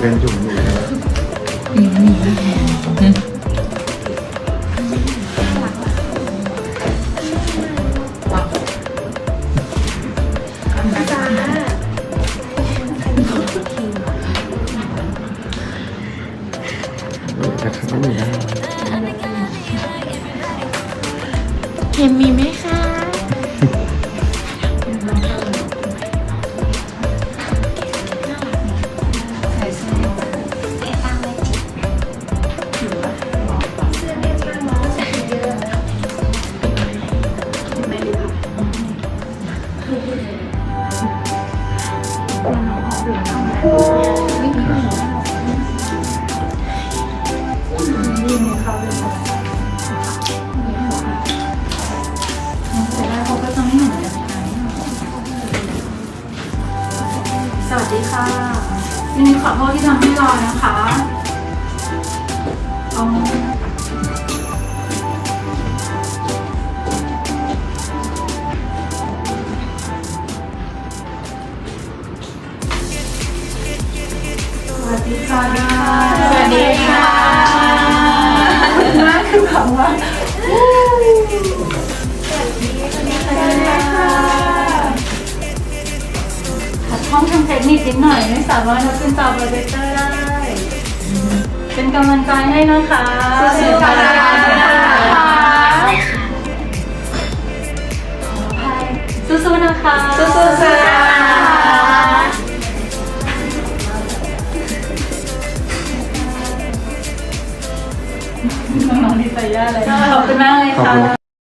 เป็นจุ่มอยู่นะเออแต่เขาไม่ได้เค็มมีไหมคะ สวัสดีค่ะยินดีขอโทษที่ทำให้รอนะคะเอา วัสดีค่ะสวัสดีค่ะหน้าคือแบบว่าขัดข้องทางเทคนิคนิดหน่อยไม่สามารถนับเป็นจอโปรเจคเตอร์ได้ เป็นกำลังใจให้นะคะสู้ๆค่ะสู้ๆนะคะสู้ๆค่ะ น้องๆดีใจย่าเลยขอบคุณมากเลยค่ะ